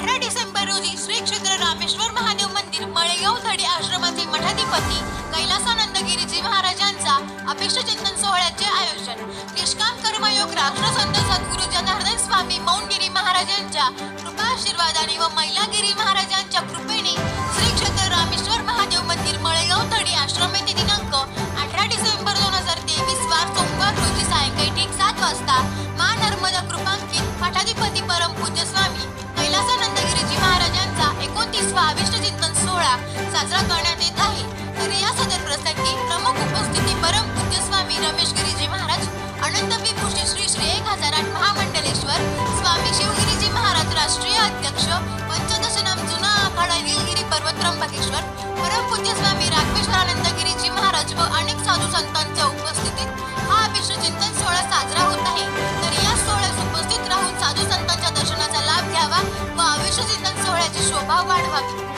अठरा डिसेंबर रोजी श्री क्षेत्र रामेश्वर महादेव मंदिर मळेगाव धडे आश्रमाचे मठाधिपती कैलासानंदगिरीजी महाराजांचा अपेक्षाचिंतन सोहळ्याचे आयोजन. निष्काम कर्मयोग राष्ट्रसंत सद्गुरु जनार्दन स्वामी मौनगिरी महाराजांच्या कृपा आशीर्वादाने व मैलागिरी महाराज सोहळा साजरा करण्यात येत आहे. तर या सदर प्रसंगी प्रमुख उपस्थिती परमपूज्य स्वामी रमेश गिरीजी महाराज अनंत विभूषी श्री श्री एक हजार आठ महामंडलेश्वर स्वामी शिवगिरीजी महाराज राष्ट्रीय अध्यक्ष पंचदशनम जुना आखाडा निलगिरी पर्वत त्र्यंबकेश्वर परमपूज्य स्वामी राघवेश्वरानंद गिरीजी महाराज व अनेक साधू संतांच्या उपस्थितीत हा अभिष्ट चिंतन सोहळा साजरा होत आहे. तर या सोहळ्यास उपस्थित राहून साधू संतांच्या दर्शनाचा लाभ घ्यावा व अभिष्ट चिंतन सोहळ्याची शोभा वाढवावी.